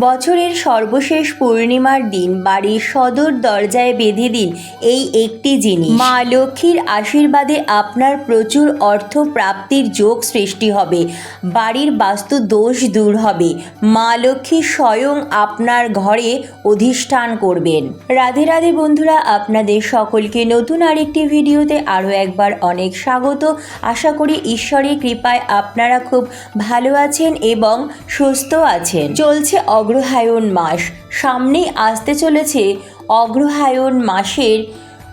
বছরের সর্বশেষ পূর্ণিমার দিন বাড়ির সদর দরজায় বেঁধে দিন এই একটি জিনিস। মা লক্ষ্মীর আশীর্বাদে আপনার প্রচুর অর্থ প্রাপ্তির যোগ সৃষ্টি হবে। বাড়ির বাস্তু দোষ দূর হবে। মা লক্ষ্মী স্বয়ং আপনার ঘরে অধিষ্ঠান করবেন। রাধে রাধে বন্ধুরা, আপনাদের সকলকে নতুন আরেকটি ভিডিওতে আরও একবার অনেক স্বাগত। আশা করি ঈশ্বরের কৃপায় আপনারা খুব ভালো আছেন এবং সুস্থ আছেন। চলছে অগ্রহায়ণ মাস। সামনেই আসতে চলেছে অগ্রহায়ণ মাসের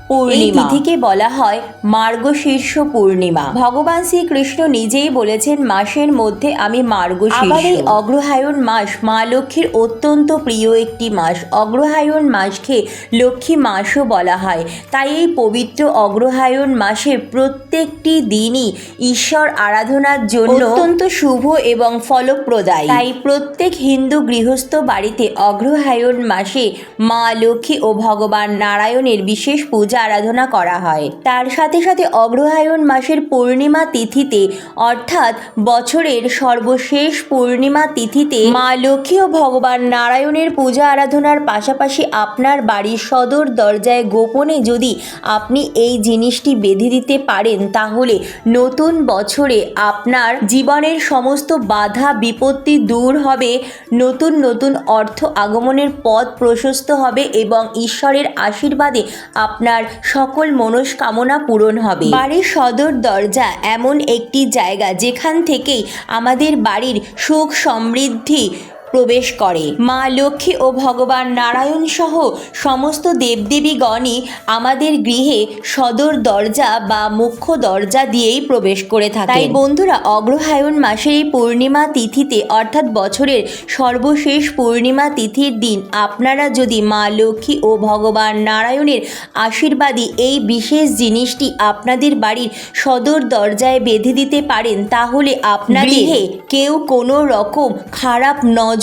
পূর্ণিমা। তিথিকে বলা হয় মার্গশীর্ষ পূর্ণিমা। ভগবান শ্রীকৃষ্ণ নিজেই বলেছেন মাসের মধ্যে আমি মার্গশীর্ষ আবার এই অগ্রহায়ণ মাস মা লক্ষ্মীর অত্যন্ত প্রিয় একটি মাস। অগ্রহায়ণ মাসকে লক্ষ্মী মাসও বলা হয়। তাই এই পবিত্র অগ্রহায়ণ মাসে প্রত্যেকটি দিনই ঈশ্বর আরাধনার জন্য অত্যন্ত শুভ এবং ফলপ্রদায়ী। তাই প্রত্যেক হিন্দু গৃহস্থ বাড়িতে অগ্রহায়ণ মাসে মা লক্ষ্মী ও ভগবান নারায়ণের বিশেষ পূজা আরাধনা করা হয়। তার সাথে সাথে অগ্রহায়ণ মাসের পূর্ণিমা তিথিতে, অর্থাৎ বছরের সর্বশেষ পূর্ণিমা তিথিতে মা লক্ষ্মী ও ভগবান নারায়ণের পূজা আরাধনার পাশাপাশি আপনার বাড়ির সদর দরজায় গোপনে যদি আপনি এই জিনিসটি বেঁধে দিতে পারেন, তাহলে নতুন বছরে আপনার জীবনের সমস্ত বাধা, বিপত্তি দূর হবে, নতুন নতুন অর্থ আগমনের পথ প্রশস্ত হবে এবং ঈশ্বরের আশীর্বাদে আপনার সকল মনস্কামনা পূরণ হবে। বাড়ির সদর দরজা এমন একটি জায়গা যেখান থেকেই আমাদের বাড়ির সুখ সমৃদ্ধি প্রবেশ করে। মা লক্ষ্মী ও ভগবান নারায়ণ সহ সমস্ত দেবদেবীগণই আমাদের গৃহে সদর দরজা বা মুখ্য দরজা দিয়েই প্রবেশ করে থাকে তাই বন্ধুরা অগ্রহায়ণ মাসের এই পূর্ণিমা তিথিতে অর্থাৎ বছরের সর্বশেষ পূর্ণিমা তিথির দিন আপনারা যদি মা লক্ষ্মী ও ভগবান নারায়ণের আশীর্বাদী এই বিশেষ জিনিসটি আপনাদের বাড়ির সদর দরজায় বেঁধে দিতে পারেন তাহলে আপনার গৃহে কেউ কোনো রকম খারাপ নজর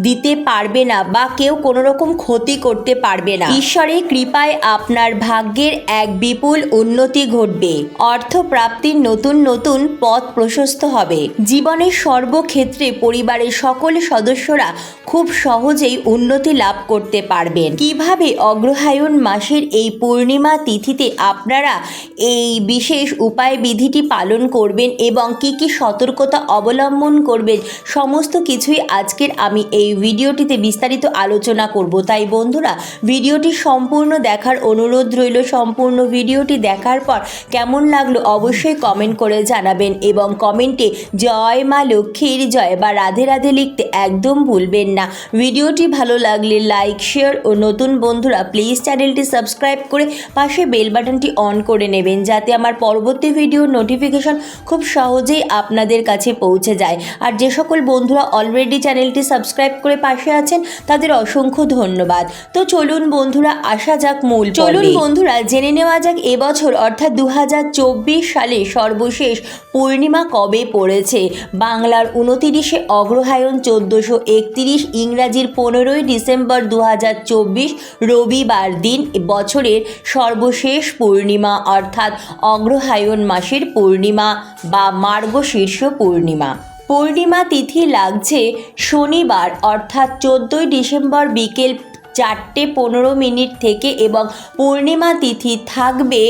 দিতে পারবে না বা কেউ কোনো রকম ক্ষতি করতে পারবে না। ঈশ্বরের কৃপায় আপনার ভাগ্যের এক বিপুল উন্নতি ঘটবে। অর্থ প্রাপ্তির নতুন নতুন পথ প্রশস্ত হবে। জীবনের সর্বক্ষেত্রে পরিবারের সকল সদস্যরা খুব সহজেই উন্নতি লাভ করতে পারবেন। কীভাবে অগ্রহায়ণ মাসের এই পূর্ণিমা তিথিতে আপনারা এই বিশেষ উপায় বিধিটি পালন করবেন এবং কি কি সতর্কতা অবলম্বন করবেন, সমস্ত কিছুই আজকের আমি এই ভিডিওটিতে বিস্তারিত আলোচনা করব। তাই বন্ধুরা, ভিডিওটি সম্পূর্ণ দেখার অনুরোধ রইল। সম্পূর্ণ ভিডিওটি দেখার পর কেমন লাগল অবশ্যই কমেন্ট করে জানাবেন এবং কমেন্টে জয় মা লক্ষ্মীর জয় বা রাধে রাধে লিখতে একদম ভুলবেন না। ভিডিওটি ভালো লাগলে লাইক শেয়ার ও নতুন বন্ধুরা প্লিজ চ্যানেলটি সাবস্ক্রাইব করে পাশে বেল বাটনটি অন করে নেবেন যাতে আমার পরবর্তী ভিডিওর নোটিফিকেশন খুব সহজেই আপনাদের কাছে পৌঁছে যায়। আর যে সকল বন্ধুরা অলরেডি চ্যানেলটি সাবস্ক্রাইব করে পাশে আছেন, তাদের অসংখ্য ধন্যবাদ। তো চলুন বন্ধুরা, আসা যাক মূল চলুন বন্ধুরা, জেনে নেওয়া যাক এবছর অর্থাৎ দু হাজার চব্বিশ সালে সর্বশেষ পূর্ণিমা কবে পড়েছে? বাংলার উনতিরিশে অগ্রহায়ণ চোদ্দোশো একত্রিশ, ইংরাজির পনেরোই ডিসেম্বর দু হাজার চব্বিশ, রবিবার দিন বছরের সর্বশেষ পূর্ণিমা, অর্থাৎ অগ্রহায়ণ মাসের পূর্ণিমা বা মার্গশীর্ষ পূর্ণিমা। পূর্ণিমা তিথি লাগছে শনিবার অর্থাৎ চোদ্দই ডিসেম্বর বিকেল চারটে পনেরো মিনিট থেকে এবং পূর্ণিমা তিথি থাকবে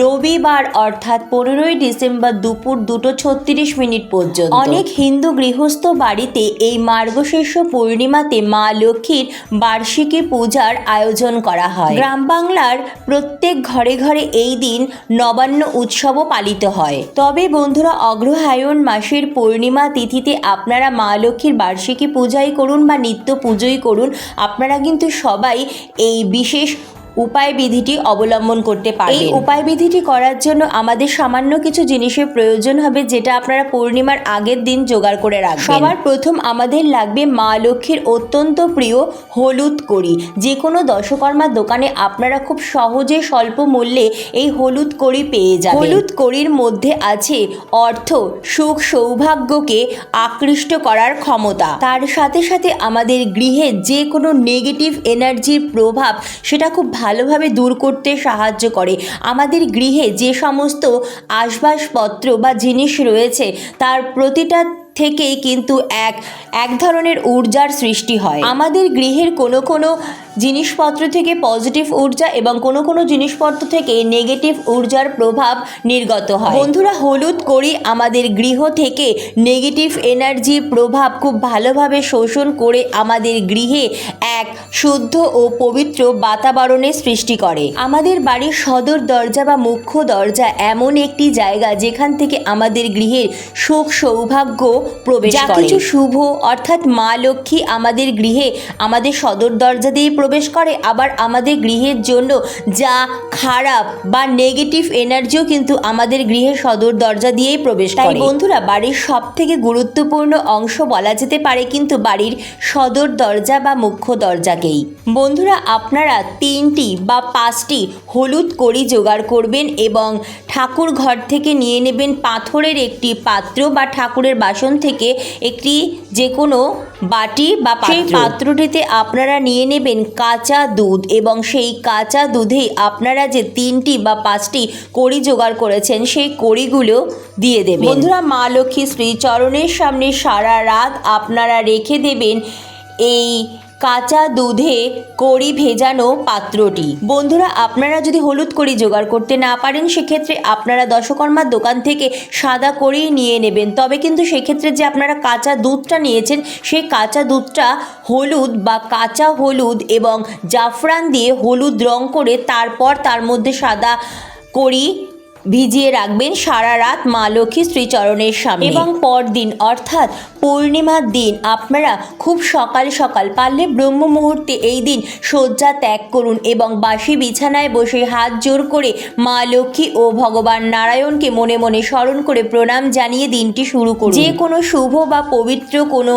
রবিবার, অর্থাৎ পনেরোই ডিসেম্বর দুপুর দুটো ছত্রিশ মিনিট পর্যন্ত। অনেক হিন্দু গৃহস্থ বাড়িতে এই মার্গশীর্ষ পূর্ণিমাতে মা লক্ষ্মীর বার্ষিকী পূজার আয়োজন করা হয়। গ্রাম বাংলার প্রত্যেক ঘরে ঘরে এই দিন নবান্ন উৎসবও পালিত হয়। তবে বন্ধুরা, অগ্রহায়ণ মাসের পূর্ণিমা তিথিতে আপনারা মা লক্ষ্মীর বার্ষিকী পূজাই করুন বা নিত্য পুজোই করুন, আপনারা কিন্তু সবাই এই বিশেষ উপায় বিধিটি অবলম্বন করতে পারেন এই উপায় বিধিটি করার জন্য আমাদের সামান্য কিছু জিনিসের প্রয়োজন হবে যেটা আপনারা পূর্ণিমার আগের দিন জোগাড় করে রাখবেন। সবার প্রথম আমাদের লাগবে মা লক্ষ্মীর অত্যন্ত প্রিয় হলুদ কড়ি। যে কোনো দশকর্মার দোকানে আপনারা খুব সহজে স্বল্প মূল্যে এই হলুদ কড়ি পেয়ে যাবেন। হলুদ কড়ির মধ্যে আছে অর্থ সুখ সৌভাগ্যকে আকৃষ্ট করার ক্ষমতা। তার সাথে সাথে আমাদের গৃহে যে কোনো নেগেটিভ এনার্জির প্রভাব সেটা খুব ভালোভাবে দূর করতে সাহায্য করে। আমাদের গৃহে যে সমস্ত আসবাসপত্র বা জিনিস রয়েছে, তার প্রতিটা থেকেই কিন্তু এক এক ধরনের ঊর্জার সৃষ্টি হয়। আমাদের গৃহের কোনো কোনো জিনিসপত্র থেকে পজিটিভ ঊর্জা এবং কোনো কোনো জিনিসপত্র থেকে নেগেটিভ ঊর্জার প্রভাব নির্গত হয়। বন্ধুরা হলুদ করি আমাদের গৃহ থেকে নেগেটিভ এনার্জির প্রভাব খুব ভালোভাবে শোষণ করে আমাদের গৃহে এক শুদ্ধ ও পবিত্র বাতাবরণের সৃষ্টি করে। আমাদের বাড়ির সদর দরজা বা মুখ্য দরজা এমন একটি জায়গা যেখান থেকে আমাদের গৃহের সুখ সৌভাগ্য প্রবেশ করে। কিছু শুভ অর্থাৎ মা লক্ষ্মী আমাদের গৃহে আমাদের সদর দরজা দিয়ে প্রবেশ করে আবার আমাদের গৃহের জন্য যা খারাপ বা নেগেটিভ এনার্জিও কিন্তু আমাদের গৃহের সদর দরজা দিয়েই প্রবেশ তাই করে। বন্ধুরা বাড়ির সব থেকে গুরুত্বপূর্ণ অংশ বলা যেতে পারে কিন্তু বাড়ির সদর দরজা বা মুখ্য দরজাকেই। বন্ধুরা আপনারা তিনটি বা পাঁচটি হলুদ কড়ি জোগাড় করবেন এবং ঠাকুর ঘর থেকে নিয়ে নেবেন পাথরের একটি পাত্র বা ঠাকুরের বাসন থেকে একটি যে কোনো বাটি বা সেই পাত্রটিতে আপনারা নিয়ে নেবেন কাঁচা দুধ এবং সেই কাঁচা দুধে আপনারা যে তিনটি বা পাঁচটি কড়ি জোগাড় করেছেন সেই কড়িগুলো দিয়ে দেবেন। বন্ধুরা মা লক্ষ্মী শ্রীচরণের সামনে সারা রাত আপনারা রেখে দেবেন এই কাঁচা দুধে কড়ি ভেজানো পাত্রটি। বন্ধুরা, আপনারা যদি হলুদ কড়ি জোগাড় করতে না পারেন, সেক্ষেত্রে আপনারা দশকর্মার দোকান থেকে সাদা কড়িই নিয়ে নেবেন। তবে কিন্তু সেক্ষেত্রে যে আপনারা কাঁচা দুধটা নিয়েছেন, সেই কাঁচা দুধটা হলুদ বা কাঁচা হলুদ এবং জাফরান দিয়ে হলুদ রং করে তারপর তার মধ্যে সাদা কড়ি ভিজিয়ে রাখবেন সারা রাত মা লক্ষ্মী শ্রীচরণের সামনে। এবং পরদিন অর্থাৎ পূর্ণিমার দিন আপনারা খুব সকাল সকাল পারলে ব্রহ্ম মুহূর্তে এই দিন শয্যা ত্যাগ করুন এবং বাসি বিছানায় বসে হাত জোর করে মা লক্ষ্মী ও ভগবান নারায়ণকে মনে মনে স্মরণ করে প্রণাম জানিয়ে দিনটি শুরু করুন। যে কোনো শুভ বা পবিত্র কোনো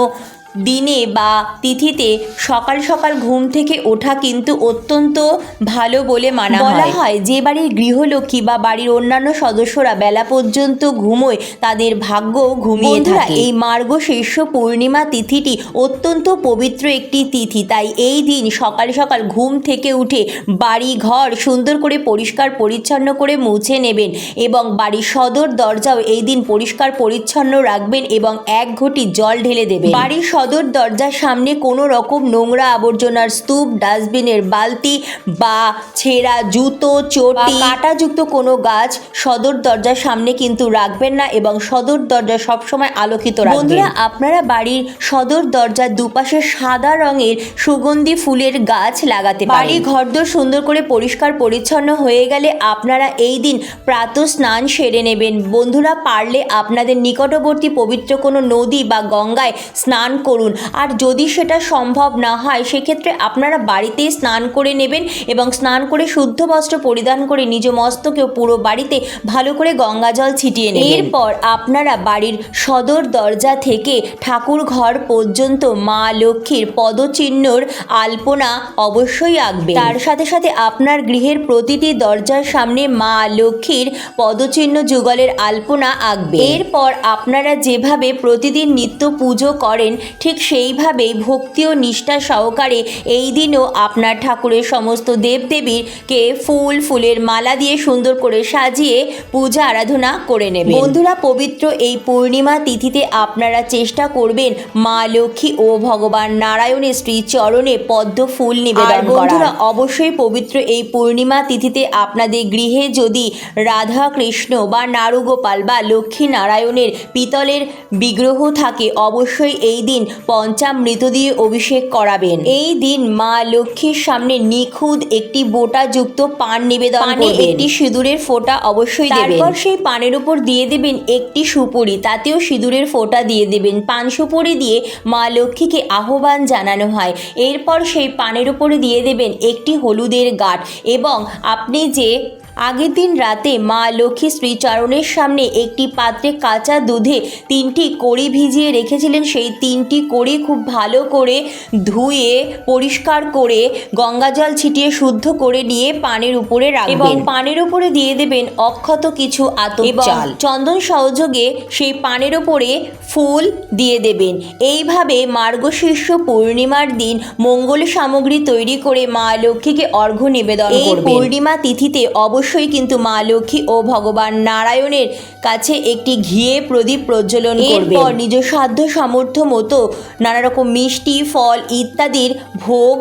দিনে বা তিথিতে সকাল সকাল ঘুম থেকে ওঠা কিন্তু অত্যন্ত ভালো বলে মানা বলা হয়। যে বাড়ির গৃহলক্ষ্মী বা বাড়ির অন্যান্য সদস্যরা বেলা পর্যন্ত ঘুমোয় তাদের ভাগ্য ঘুমিয়ে থাকে। এই মার্গ শীর্ষ পূর্ণিমা তিথিটি অত্যন্ত পবিত্র একটি তিথি। তাই এই দিন সকাল সকাল ঘুম থেকে উঠে বাড়ি ঘর সুন্দর করে পরিষ্কার পরিচ্ছন্ন করে মুছে নেবেন এবং বাড়ির সদর দরজাও এই দিন পরিষ্কার পরিচ্ছন্ন রাখবেন এবং এক ঘটি জল ঢেলে দেবেন। বাড়ির সদর দরজার সামনে কোনো রকম নোংরা আবর্জনার স্তূপ ডাস্টবিনের বালতি বা ছেঁড়া জুতো চটি কাঁটাযুক্ত কোনো গাছ সদর দরজার সামনে কিন্তু রাখবেন না এবং সদর দরজা সবসময় আলোকিত রাখবেন। বন্ধুরা আপনারা বাড়ির সদর দরজার দুপাশে সাদা রঙের সুগন্ধি ফুলের গাছ লাগাতে বাড়ি ঘরদোর সুন্দর করে পরিষ্কার পরিচ্ছন্ন হয়ে গেলে আপনারা এই দিন প্রাতঃ স্নান সেরে নেবেন। বন্ধুরা পারলে আপনাদের নিকটবর্তী পবিত্র কোনো নদী বা গঙ্গায় স্নান করুন। আর যদি সেটা সম্ভব না হয়, সেক্ষেত্রে আপনারা বাড়িতেই স্নান করে নেবেন এবং স্নান করে শুদ্ধ বস্ত্র পরিধান করে নিজ মস্তকেও পুরো বাড়িতে ভালো করে গঙ্গা জল ছিটিয়ে নেবেন। এরপর আপনারা বাড়ির সদর দরজা থেকে ঠাকুর ঘর পর্যন্ত মা লক্ষ্মীর পদচিহ্নর আলপনা অবশ্যই আঁকবে তার সাথে সাথে আপনার গৃহের প্রতিটি দরজার সামনে মা লক্ষ্মীর পদচিহ্ন যুগলের আলপনা আঁকবে এরপর আপনারা যেভাবে প্রতিদিন নিত্য পুজো করেন ঠিক সেইভাবেই ভক্তি ও নিষ্ঠা সহকারে এই দিনও আপনার ঠাকুরের সমস্ত দেবদেবীরকে ফুল ফুলের মালা দিয়ে সুন্দর করে সাজিয়ে পূজা আরাধনা করে নেবেন। বন্ধুরা পবিত্র এই পূর্ণিমা তিথিতে আপনারা চেষ্টা করবেন মা লক্ষ্মী ও ভগবান নারায়ণের শ্রী চরণে পদ্ম ফুল নিবেদন বন্ধুরা অবশ্যই পবিত্র এই পূর্ণিমা তিথিতে আপনাদের গৃহে যদি রাধা কৃষ্ণ বা নারুগোপাল বা লক্ষ্মী নারায়ণের পিতলের বিগ্রহ থাকে অবশ্যই এই দিন পঞ্চামৃত দিয়ে অভিষেক করাবেন। এই দিন মা লক্ষ্মীর সামনে নিখুঁত একটি বোটাযুক্ত পান নিবেদন পানে একটি সিঁদুরের ফোঁটা অবশ্যই দেবেন। তারপর সেই পানের উপর দিয়ে দেবেন একটি সুপুরি তাতেও সিঁদুরের ফোঁটা দিয়ে দেবেন। পান সুপুরি দিয়ে মা লক্ষ্মীকে আহ্বান জানানো হয়। এরপর সেই পানের উপরে দিয়ে দেবেন একটি হলুদের গাঠ এবং আপনি যে আগের দিন রাতে মা লক্ষ্মী শ্রীচরণের সামনে একটি পাত্রে কাঁচা দুধে তিনটি কড়ি ভিজিয়ে রেখেছিলেন। সেই তিনটি কড়ি খুব ভালো করে ধুয়ে পরিষ্কার করে গঙ্গা জল ছিটিয়ে শুদ্ধ করে নিয়ে পানের উপরে রাখবেন। এবং পানের উপরে দিয়ে দেবেন অক্ষত কিছু আতপ চাল। চন্দন সহযোগে সেই পানের উপরে ফুল দিয়ে দেবেন। এইভাবে মার্গশীর্ষ পূর্ণিমার দিন মঙ্গল সামগ্রী তৈরি করে মা লক্ষ্মীকে অর্ঘ্য নিবেদন এই পূর্ণিমা তিথিতে অবশ্যই অবশ্যই কিন্তু মা লক্ষ্মী ও ভগবান নারায়ণের কাছে একটি ঘিয়ে প্রদীপ প্রজ্বলন এরপর নিজ সাধ্য সামর্থ্য মতো নানা রকম মিষ্টি ফল ইত্যাদির ভোগ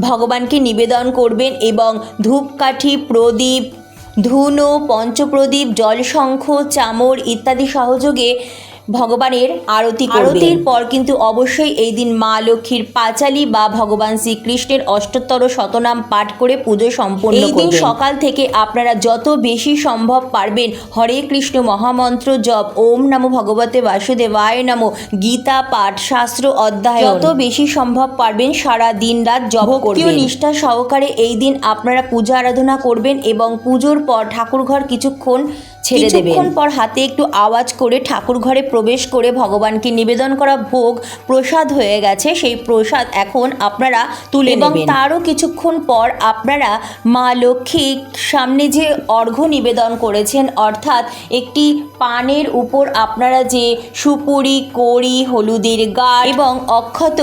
ভগবানকে নিবেদন করবেন এবং ধূপকাঠি প্রদীপ ধুনো পঞ্চপ্রদীপ জলশঙ্খ চামর ইত্যাদি সহযোগে ভগবানের আরতি আরতির পর কিন্তু অবশ্যই এই দিন মা লক্ষ্মীর পাঁচালি বা ভগবান শ্রীকৃষ্ণের অষ্টোত্তর শতনাম পাঠ করে পুজো সম্পন্ন এই দিন সকাল থেকে আপনারা যত বেশি সম্ভব পারবেন হরে কৃষ্ণ মহামন্ত্র জপ ওম নমো ভগবতে বাসুদেবায় নমো গীতা পাঠ শাস্ত্র অধ্যায় যত বেশি সম্ভব পারবেন সারা দিন রাত জপ করবেন। নিষ্ঠা সহকারে এই দিন আপনারা পূজা আরাধনা করবেন এবং পুজোর পর ঠাকুরঘর কিছুক্ষণ ছেড়ে দেবেন। কিছুক্ষণ পর হাতে একটু আওয়াজ করে ঠাকুর ঘরে প্রবেশ করে ভগবানকে নিবেদন করা ভোগ প্রসাদ হয়ে গেছে। সেই প্রসাদ এখন আপনারা তুলে এবং তারও কিছুক্ষণ পর আপনারা মা লক্ষ্মীর সামনে যে অর্ঘ্য নিবেদন করেছেন অর্থাৎ একটি পানের উপর আপনারা যে সুপুরি কড়ি হলুদের গা এবং অক্ষত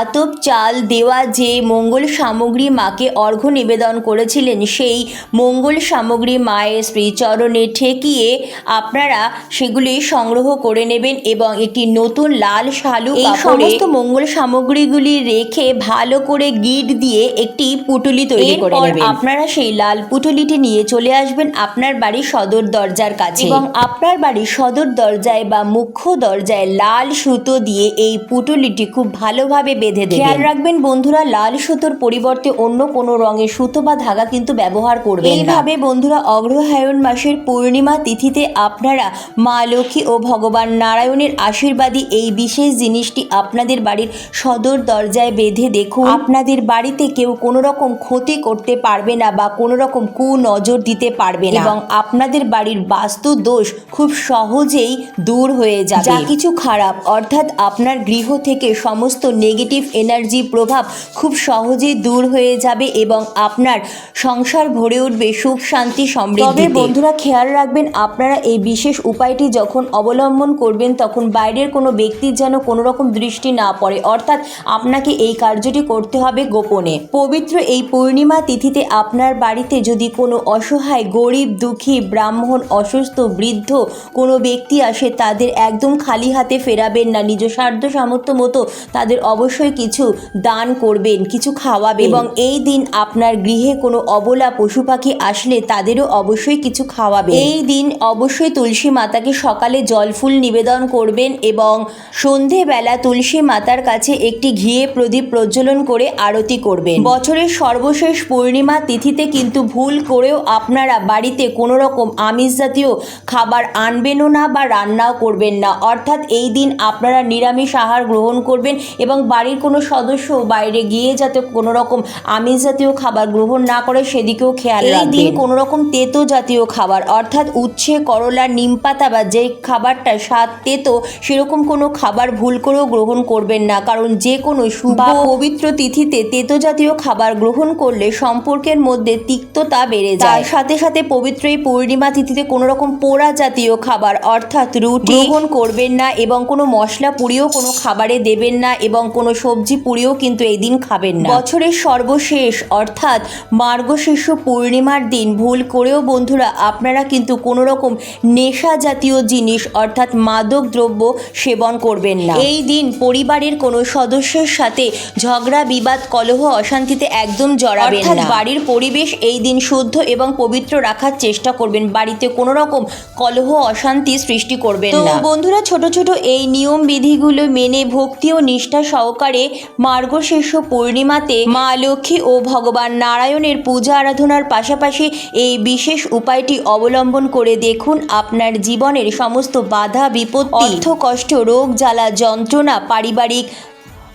আতপ চাল দেওয়া যে মঙ্গল সামগ্রী মাকে অর্ঘ্য নিবেদন করেছিলেন সেই মঙ্গল সামগ্রী মায়ের শ্রীচরণে ঠেকিয়ে আপনারা সেগুলি সংগ্রহ করে নেবেন এবং একটি নতুন লাল শালু এই সমস্ত মঙ্গল সামগ্রীগুলি রেখে ভালো করে গিট দিয়ে একটি পুটুলি তৈরি করে নেবেন। আপনারা সেই লাল পুটুলিটি নিয়ে চলে আসবেন আপনার বাড়ির সদর দরজার কাছে। এবং আপনার বাড়ির সদর দরজায় বা মুখ্য দরজায় লাল সুতো দিয়ে এই পুটুলিটি খুব ভালোভাবে বেঁধে দেবেন। খেয়াল রাখবেন বন্ধুরা লাল সুতোর পরিবর্তে অন্য কোনো রঙের সুতো বা ধাগা কিন্তু ব্যবহার করবেন এইভাবে বন্ধুরা অগ্রহায়ণ মাসের পূর্ণিমা তিথিতে আপনারা মা লক্ষ্মী ও ভগবান নারায়ণের আশীর্বাদী এই বিশেষ জিনিসটি আপনাদের বাড়ির সদর দরজায় বেঁধে দেখুন। আপনাদের বাড়িতে কেউ কোনো রকম ক্ষতি করতে পারবে না বা কোনো রকম কু নজর দিতে পারবে না। এবং আপনাদের বাড়ির বাস্তু দোষ খুব সহজেই দূর হয়ে যাবে। যা কিছু খারাপ, অর্থাৎ আপনার গৃহ থেকে সমস্ত নেগেটিভ এনার্জি প্রভাব খুব সহজেই দূর হয়ে যাবে এবং আপনার সংসার ভরে উঠবে সুখ, শান্তি সমৃদ্ধি বন্ধুরা, খেয়াল রাখবেন আপনারা এই বিশেষ উপায়টি যখন অবলম্বন করবেন, তখন বাইরের কোনো ব্যক্তির যেন কোনো রকম দৃষ্টি না পড়ে। অর্থাৎ আপনাকে এই কার্যটি করতে হবে গোপনে। পবিত্র এই পূর্ণিমা তিথিতে আপনার বাড়িতে যদি কোনো অসহায়, গরিব, দুঃখী, ব্রাহ্মণ, অসুস্থ, বৃদ্ধ কোনো ব্যক্তি আসে, তাদের একদম খালি হাতে ফেরাবেন না। নিজ সাধ্য সামর্থ্য মতো তাদের অবশ্যই কিছু দান করবেন, কিছু খাওয়াবেন। এবং এই দিন আপনার গৃহে কোনো অবলা পশু পাখি আসলে তাদেরও অবশ্যই কিছু খাওয়াবে এই দিন অবশ্যই তুলসী মাতাকে সকালে জল ফুল নিবেদন করবেন এবং সন্ধেবেলা তুলসী মাতার কাছে একটি ঘিয়ে প্রদীপ প্রজ্বলন করে আরতি করবেন। বছরের সর্বশেষ পূর্ণিমা তিথিতে কিন্তু ভুল করেও আপনারা বাড়িতে কোনো রকম আমিষ জাতীয় খাবার আনবেনও না বা রান্নাও করবেন না। অর্থাৎ এই দিন আপনারা নিরামিষ আহার গ্রহণ করবেন এবং বাড়ির কোনো সদস্য বাইরে গিয়ে যাতে কোনো রকম আমিষ জাতীয় খাবার গ্রহণ না করে সেদিকেও খেয়াল এই দিন কোনো রকম তেতো জাতীয় খাবার অর্থাৎ উচ্ছে করলা নিম পাতা বা যে খাবারটা স্বাদ তেতো সেরকম কোনো খাবার ভুল করেও গ্রহণ করবেন না। কারণ যে কোনো শুভ পবিত্র তিথিতে তেতো জাতীয় খাবার গ্রহণ করলে সম্পর্কের মধ্যে তিক্ততা বেড়ে যায়। সাথে সাথে পবিত্র এই পূর্ণিমা তিথিতে কোনো রকম পোড়া জাতীয় খাবার অর্থাৎ রুটি গ্রহণ করবেন না এবং কোনো মশলা পুড়িয়েও কোনো খাবারে দেবেন না এবং কোনো সবজি পুড়িয়েও কিন্তু এই দিন খাবেন না। বছরের সর্বশেষ অর্থাৎ মার্গশীর্ষ পূর্ণিমার দিন ভুল করেও বন্ধুরা আপনারা কিন্তু কোনো রকম নেশা জাতীয় জিনিস অর্থাৎ মাদক দ্রব্য সেবন করবেন না। এই দিন পরিবারের কোনো সদস্যের সাথে ঝগড়া বিবাদ কলহ অশান্তিতে একদম জড়াবেন না। বাড়ির পরিবেশ এই দিন শুদ্ধ এবং পবিত্র রাখার চেষ্টা করবেন। বাড়িতে কোনো রকম কলহ অশান্তি সৃষ্টি করবেন না। বন্ধুরা ছোট ছোট এই নিয়ম বিধিগুলো মেনে ভক্তি ও নিষ্ঠা সহকারে মার্গশীর্ষ পূর্ণিমাতে মা লক্ষ্মী ও ভগবান নারায়ণের পূজা আরাধনার পাশাপাশি এই বিশেষ উপায়টি অবলম্বন করে দেখুন আপনার জীবনের সমস্ত বাধা বিপত্তি অর্থ কষ্ট রোগ জ্বালা যন্ত্রণা পারিবারিক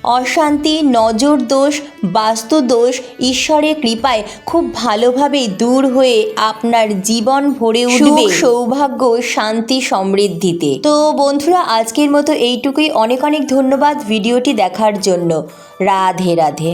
অশান্তি নজর দোষ বাস্তু দোষ ঈশ্বরের কৃপায় খুব ভালোভাবেই দূর হয়ে আপনার জীবন ভরে উঠবে। সৌভাগ্য শান্তি সমৃদ্ধিতে। তো বন্ধুরা আজকের মতো এইটুকুই। অনেক অনেক ধন্যবাদ ভিডিওটি দেখার জন্য। রাধে রাধে।